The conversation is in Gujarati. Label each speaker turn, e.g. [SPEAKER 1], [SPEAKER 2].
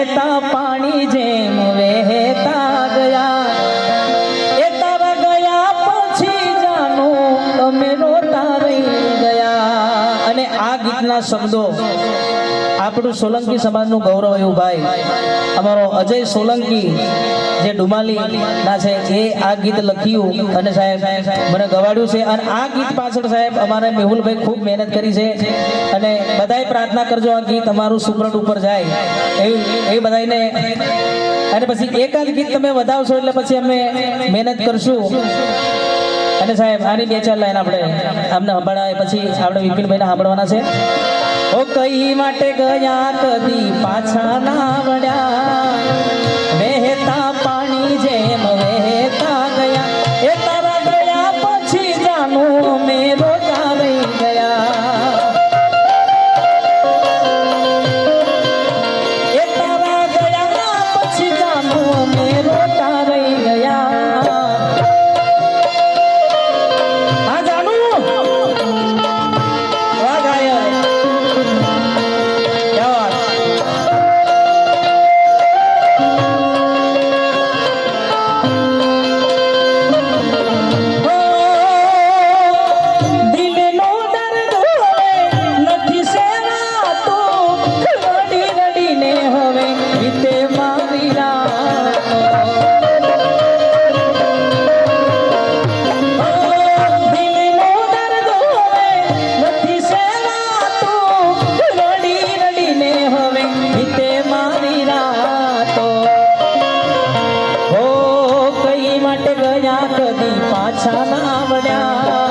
[SPEAKER 1] વહેતા પાણી જેમ વહેતા ગયા. એ તારા ગયા પછી જાનું અમે રોતા રહી ગયા. અને આ ગીતના શબ્દો આપણું સોલંકી સમાજનું ગૌરવ એવું ભાઈ. અમારો અજય સોલંકી જે ડુમાલી ના છે, એ આ ગીત લખ્યું અને સાહેબ, મને ગવાડ્યું છે. અને આ ગીત પાછળ સાહેબ અમારે મેહુલભાઈ ખૂબ મહેનત કરી છે. અને બધાય પ્રાર્થના કરજો આ ગીત અમારું સુપ્રટ ઉપર જાય. એવી એ બધાને અને પછી એકાદ ગીત તમે વધાવશો એટલે પછી અમે મહેનત કરશું. અને સાહેબ, આની બે ચાર લાઈન આપણે આમને સંભાળાય. પછી આપણે વિપિનભાઈને સાંભળવાના છે. ઓ કઈ માટે ગયા કદી પાછા ના વળ્યા? પાછા ના